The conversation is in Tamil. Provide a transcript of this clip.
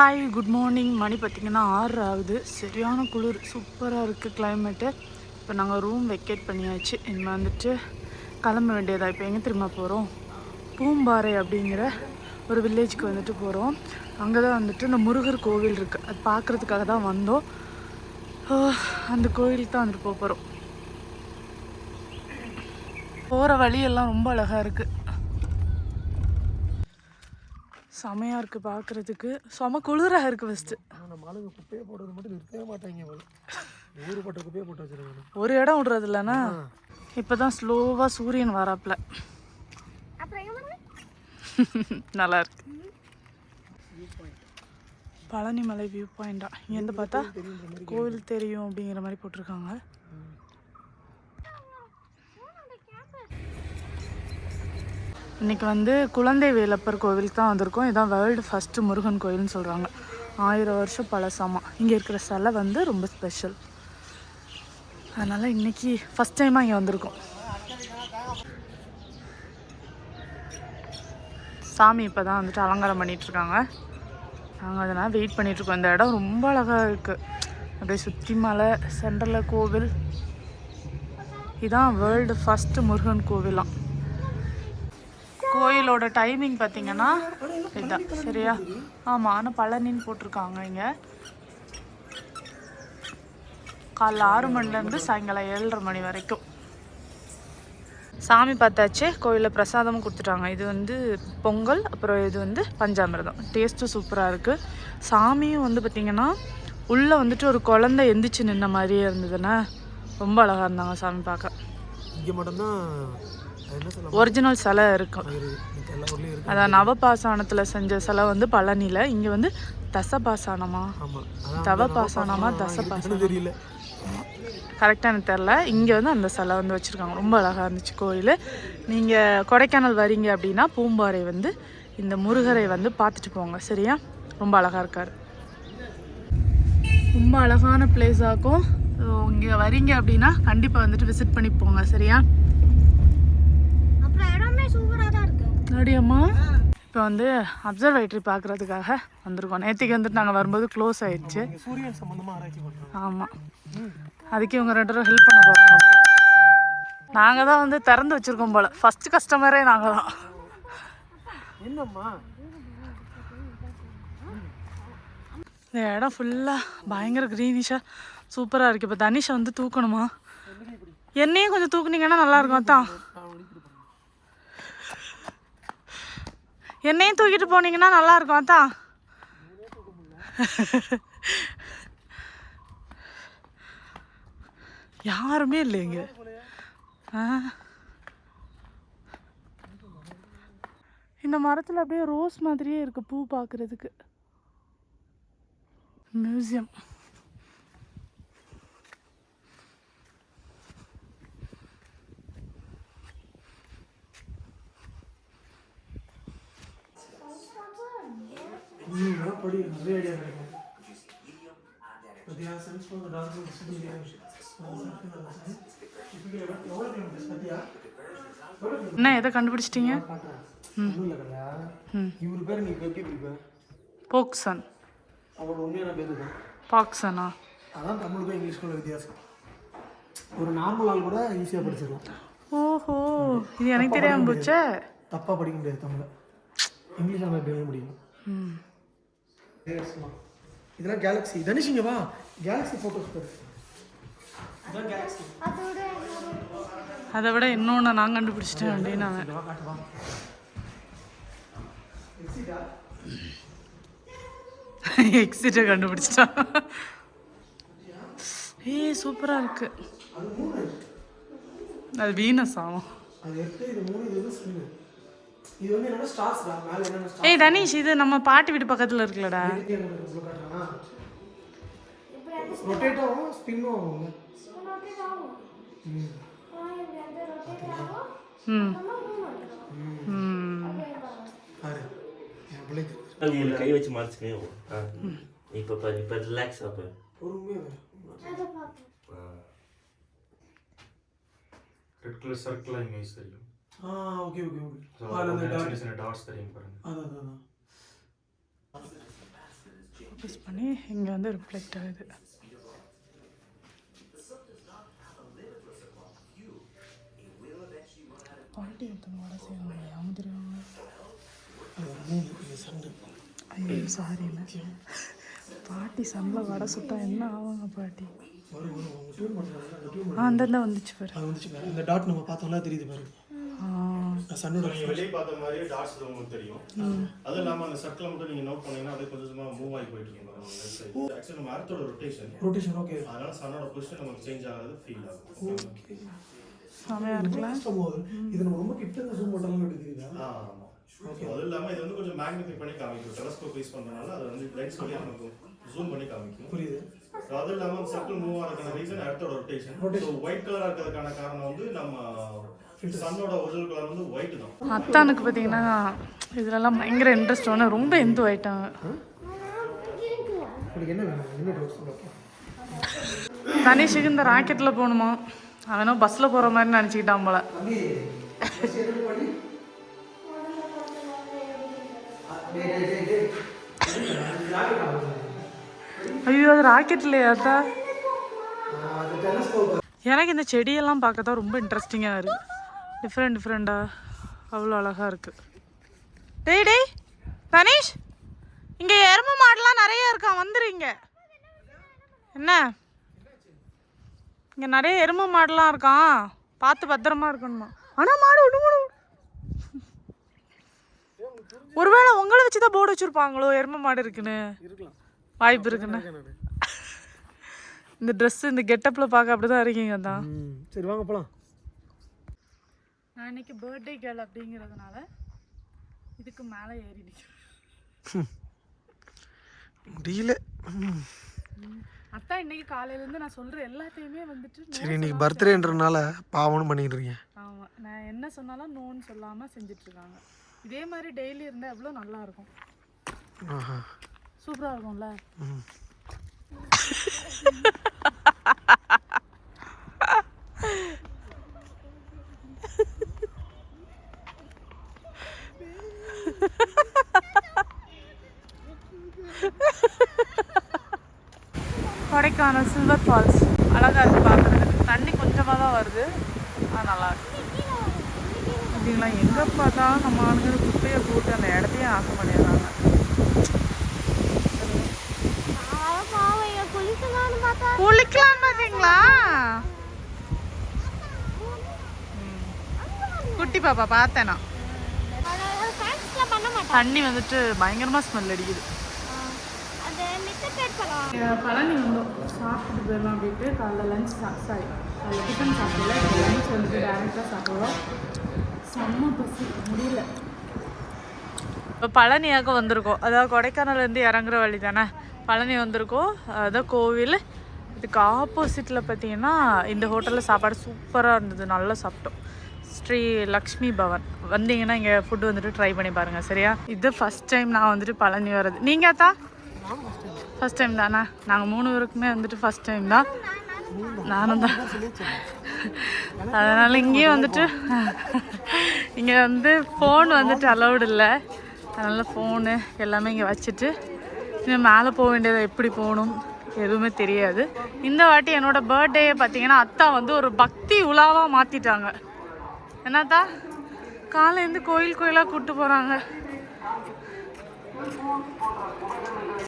ஹாய் குட் மார்னிங் மணி பார்த்திங்கன்னா ஆறு ஆகுது. சரியான குளிர் சூப்பராக இருக்குது கிளைமேட்டு இப்போ நாங்கள் ரூம் வெக்கேட் பண்ணியாச்சு. இனிமேல் வந்துட்டு கிளம்ப வேண்டியதாக இப்போ எங்கே திரும்ப போகிறோம் பூம்பாறை அப்படிங்கிற ஒரு வில்லேஜுக்கு வந்துட்டு போகிறோம் அங்கே தான் வந்துட்டு இந்த முருகர் கோவில் இருக்குது அது பார்க்குறதுக்காக தான் வந்தோம். அந்த கோவிலுக்கு தான் வந்துட்டு போக போகிறோம் போகிற வழியெல்லாம் ரொம்ப அழகாக இருக்குது செமையாக இருக்குது பார்க்குறதுக்கு செம குளிராக இருக்குது ஃபஸ்ட்டு நம்ம ஆளுங்க குப்பையை போடுறது மட்டும் நிறுத்தவே மாட்டாங்க போல ஊருப்பட்ட குப்பையை போட்டு வச்சிருக்காங்க. ஒரு இடம் விடுறது இல்லைன்னா இப்போ தான் ஸ்லோவாக சூரியன் வராப்புல நல்லா இருக்கு. பழனி மலை வியூ பாயிண்டா இங்கேருந்து பார்த்தா கோவில் தெரியும் அப்படிங்கிற மாதிரி போட்டிருக்காங்க. இன்னைக்கு வந்து குழந்தை வேலப்பர் கோவிலுக்கு தான் வந்திருக்கோம். இதான் வேர்ல்டு ஃபஸ்ட்டு முருகன் கோயில்னு சொல்கிறாங்க ஆயிரம் வருஷம் பழசாமா. இங்கே இருக்கிற சிலை வந்து ரொம்ப ஸ்பெஷல் அதனால் இன்றைக்கி ஃபஸ்ட் டைமாக இங்கே வந்திருக்கோம். சாமி இப்போ தான் வந்துட்டு அலங்காரம் பண்ணிகிட்ருக்காங்க நாங்கள் அதனால் வெயிட் பண்ணிகிட்ருக்கோம் இந்த இடம் ரொம்ப அழகாக இருக்குது அப்படியே சுற்றி மலை சென்டரில் கோவில். இதான் வேர்ல்டு ஃபஸ்ட்டு முருகன் கோவிலாம். கோயிலோட டைமிங் பார்த்தீங்கன்னா இதுதான் சரியா? ஆமாம் ஆனால் பழனின்னு போட்டிருக்காங்க இங்கே. காலைல ஆறு மணிலேருந்து சாயங்காலம் ஏழரை மணி வரைக்கும். சாமி பார்த்தாச்சு கோயிலில் பிரசாதமும் கொடுத்துட்டாங்க. இது வந்து பொங்கல் அப்புறம் இது வந்து பஞ்சாமிரதம். டேஸ்ட்டும் சூப்பராக இருக்குது சாமியும் வந்து பார்த்திங்கன்னா உள்ளே வந்துட்டு ஒரு குழந்தை எந்திரிச்சு நின்ன மாதிரியே இருந்ததுன்னா ரொம்ப அழகாக இருந்தாங்க சாமி பார்க்க. இங்கே மட்டும்தான் ஒரிஜினல் சிலை இருக்கும். அதான் நவபாசானத்தில் செஞ்ச சிலை வந்து பழனியில். இங்கே வந்து தசபாசானமா? ஆமாம் தவபாசானமா தசபாசானம். தெரியல. கரெக்டாக எனக்கு தெரில இங்கே வந்து அந்த சிலை வந்து வச்சுருக்காங்க. ரொம்ப அழகாக இருந்துச்சு கோயில். நீங்கள் கொடைக்கானல் வரீங்க அப்படின்னா பூம்பாறை வந்து இந்த முருகரை வந்து பார்த்துட்டு போங்க. சரியா? ரொம்ப அழகாக இருக்கார். ரொம்ப அழகான பிளேஸாக்கும் இங்கே வரீங்க அப்படின்னா கண்டிப்பாக வந்துட்டு விசிட் பண்ணி போங்க. சரியா அப்புறம் இடமே சூப்பராக தான் இருக்கு நடியம்மா இப்போ வந்து அப்சர்வேட்டரி பார்க்குறதுக்காக வந்திருக்கோம். நேற்றுக்கு வந்துட்டு நாங்கள் வரும்போது க்ளோஸ் ஆயிடுச்சு. சூரியன் சம்மந்தமாக ஆராய்ச்சி பண்ணுறோம் ஆமாம் அதுக்கு இவங்க ரெண்டு பேரும் ஹெல்ப் பண்ண போகிறாங்க நாங்கள் தான் வந்து திறந்து வச்சுருக்கோம் போல். ஃபஸ்ட்டு கஸ்டமரே நாங்கள் தான். என்னம்மா? இந்த இடம் ஃபுல்லாக பயங்கர க்ரீனிஷாக சூப்பராக இருக்குது இப்போ தனிஷை வந்து தூக்கணுமா? என்னையும் கொஞ்சம் தூக்குனீங்கன்னா நல்லாயிருக்கும் தான் என்னையும் தூக்கிட்டு போனீங்கன்னா நல்லாயிருக்கும் அதான் யாருமே இல்லை இங்கே இந்த மரத்தில் அப்படியே ரோஸ் மாதிரியே இருக்குது பூ பார்க்குறதுக்கு மியூசியம். ம் படி நிறைய ஐடியா கிடைக்கும். பத்தியா சென்ஸ் பண்ண பத்தியா என்ன எதை கண்டுபிடிச்சிட்டீங்க? இவர் பேர் நீ எப்படி பிடிப்ப போக்சன். அவரோட உண்மையான பேர் தான் பாக்சனா? அதான் தமிழுக்கும் இங்கிலீஷ்க்கும் வித்தியாசம். ஒரு நார்மல் ஆள் கூட ஈஸியாக படிச்சிடலாம் ஓஹோ இது எனக்கு தெரியாம போச்சே. தப்பாக படிக்க முடியாது தமிழை. இங்கிலீஷ் நம்ம எப்படி முடியும் இதெல்லாம் கேலக்ஸி தனுஷ் இங்க வா. கேலக்ஸி ஃபோட்டோஸ் பாரு. இதான் கேலக்ஸி அதோட அதை விட இன்னொன்று நான் கண்டுபிடிச்சிட்டேன் அப்படின்னு அவன். எக்ஸிட்டா கண்டுபிடிச்சிட்டான். ஏய் சூப்பராக இருக்கு. அது மூணு. அது வீனஸ் ஆகும் அது எட்டு இது வந்து என்னன்னா ஸ்டார்ஸ் தான். மேலே என்னென்ன ஸ்டார் ஏய் தனிஷ் இது நம்ம பாட்டி வீட்டு பக்கத்தில் காட்டுறான் ரொட்டேட் ஆகும். ஆகும். ம். ம். பாரு என் பிள்ளைக்கு. நீ கை வச்சு மறைச்சுக்கோ ஆ. இப்போ பாரு இப்போ ரிலாக்ஸ் ஆப்பு பொறுமையாக ரெட் கலர் சர்க்கிளாக இமேஜ் தெரியும். ஆ ஓகே ஓகே ஓகே அதில் அந்த சின்ன டாட் சின்ன டாட்ஸ் தெரியும் பாருங்க. அதான் அதான் ஃபோக்கஸ் பண்ணி இங்கே வந்து ரிஃப்ளெக்ட் ஆகுது. பாட்டி ஒருத்தவங்க வடை செய்வாங்க ஐயோ சாரிண்ணே பாட்டி சம்பளம் வடை சுட்டா என்ன ஆவாங்க பாட்டி? அந்த ஆ அந்தந்த வந்துச்சு பாரு. அது வந்துச்சு பாரு. இந்த டாட் நம்ம பார்த்தோம்னா தெரியுது பாருங்க. சன்னோட நீங்க வெளியே பார்த்த மாதிரியே டாட்ஸ் உங்களுக்கு தெரியும். அதுவும் இல்லாம அந்த சர்க்கிள் மட்டும் நீங்க நோட் பண்ணீங்கன்னா அப்படியே கொஞ்சம் மூவ் ஆகி போயிட்டு இருக்கும் ஆக்சுவலி நம்ம அர்த்தோட ரொட்டேஷன் ரொட்டேஷன் ஓகே அதனால சன்னோட பொசிஷன் நமக்கு சேஞ்ச் ஆகிறது ஃபீல் ஆகும். ஓகே செமையா இருக்குல்ல போது இது நம்ம ரொம்ப கிட்ட இருந்து ஜூம் பண்ணாலும் இல்லாம இது வந்து கொஞ்சம் மேக்னிஃபை பண்ணி காமிக்கும். டெலஸ்கோப் யூஸ் பண்றதுனால அது வந்து லென்ஸ் வழியா நமக்கு ஜூம் பண்ணி காமிக்கும். புரியுது. அதுவும் இல்லாம சர்க்கிள் மூவ் ஆகிறதுக்கான ரீசன் அர்த்தோட ரொட்டேஷன் ஒயிட் கலரா இருக்கிறதுக்கான காரணம் வந்து நம்ம சன்னோட ஒரிஜினல் கலர் வந்து ஒயிட் தான். அத்தானுக்கு பார்த்தீங்கன்னா இதுலலாம் பயங்கர இன்ட்ரெஸ்ட் ஒன்று ரொம்ப எந்து ஆயிட்டாங்க. தனிஷுக்கு இந்த ராக்கெட்டில் போகணுமா? அவனும் பஸ்ஸில் போகிற மாதிரி நினச்சிக்கிட்டான் போல. ஐயோ அது ராக்கெட் இல்லையாத்தா எனக்கு இந்த செடியெல்லாம் பார்க்க தான் ரொம்ப இன்ட்ரெஸ்டிங்காக இருக்குது டிஃப்ரெண்ட் டிஃப்ரெண்ட்டாக அவ்வளோ அழகாக இருக்குது டேய் டேய் தனிஷ் இங்கே எருமை மாடெலாம் நிறைய இருக்கான் வந்துடுங்க என்ன? இங்கே நிறைய எருமை மாடெலாம் இருக்கான் பார்த்து பத்திரமா இருக்கணுமா? ஆனால் மாடு விடு விடு ஒருவேளை உங்களை வச்சு தான் போர்டு வச்சுருப்பாங்களோ? எருமை மாடு இருக்குன்னு. வாய்ப்பு இருக்குன்னு. இந்த ட்ரெஸ் இந்த கெட்டப்பில் பார்க்க அப்படி தான் இருக்கீங்க தான் சரி வாங்க போலாம். நான் இன்னைக்கு பர்த்டே கேர்ள் அப்படிங்கிறதுனால இதுக்கு மேலே ஏறி நிற்கிறேன் முடியல. அத்தா இன்னைக்கு காலையிலேருந்து நான் சொல்கிற எல்லாத்தையுமே வந்துட்டு சரி இன்னைக்கு சொல்லாம பர்த்டேன்றனால பாவம்னு பண்ணிட்டு இருக்கீங்க. ஆமா நான் என்ன சொன்னாலும் நோன்னு சொல்லாமல் செஞ்சிட்ருக்காங்க இதே மாதிரி டெய்லி இருந்தால் எவ்வளோ நல்லா இருக்கும். சூப்பராக இருக்கும்ல ம் கொடைக்கானல் சில்வர் ஃபால்ஸ் அழகாக இருக்குது பார்க்குறதுக்கு தண்ணி கொஞ்சமாக தான் வருது ஆனால் நல்லா அப்படிங்களா? எங்கே பார்த்தா நம்ம ஆளுங்க குப்பையை போட்டு அந்த இடத்தையும் ஆக்க பண்ணிடுறாங்க குளிக்கலாம் பார்த்தீங்களா? குட்டி பாப்பா பார்த்தேன் தண்ணி வந்துட்டு பயங்கரமாக ஸ்மெல் அடிக்குது. பழனி வந்தோம். சாப்பிட்டுட்டு போயிடலாம் அப்படின்ட்டு காலைல லஞ்ச் சாரி காலைல டிஃபன் சாப்பிடல லஞ்ச் வந்துட்டு டேரெக்டாக சாப்பிடுவோம் செம்ம பசி முடியல. இப்போ பழனியாக வந்திருக்கோம். அதாவது கொடைக்கானல்லேருந்து இறங்குற வழி தானே? பழனி வந்திருக்கோம். அதான் கோவில். இதுக்கு ஆப்போசிட்டில் பார்த்தீங்கன்னா இந்த ஹோட்டலில் சாப்பாடு சூப்பராக இருந்தது. நல்லா சாப்பிட்டோம். ஸ்ரீ லக்ஷ்மி பவன். வந்தீங்கன்னா இங்கே ஃபுட்டு வந்துட்டு ட்ரை பண்ணி பாருங்கள் சரியா? இது ஃபஸ்ட் டைம் நான் வந்துட்டு பழனி வர்றது. நீங்கள் அத்தா? ஃபஸ்ட் டைம் தானே? நாங்கள் மூணு பேருக்குமே வந்துட்டு ஃபஸ்ட் டைம் தான். நானும் தான். அதனால் இங்கேயும் வந்துட்டு இங்கே வந்து ஃபோன் வந்துட்டு அலௌடு இல்லை. அதனால் ஃபோனு எல்லாமே இங்கே வச்சுட்டு இன்னும் மேலே போக வேண்டியதை எப்படி போகணும் எதுவுமே தெரியாது. இந்த வாட்டி என்னோட பர்த்டேயை பார்த்தீங்கன்னா அத்தா வந்து ஒரு பக்தி உலாவாக மாற்றிட்டாங்க என்னத்தா? காலையிலேருந்து கோயில் கோயிலாக கூப்பிட்டு போகிறாங்க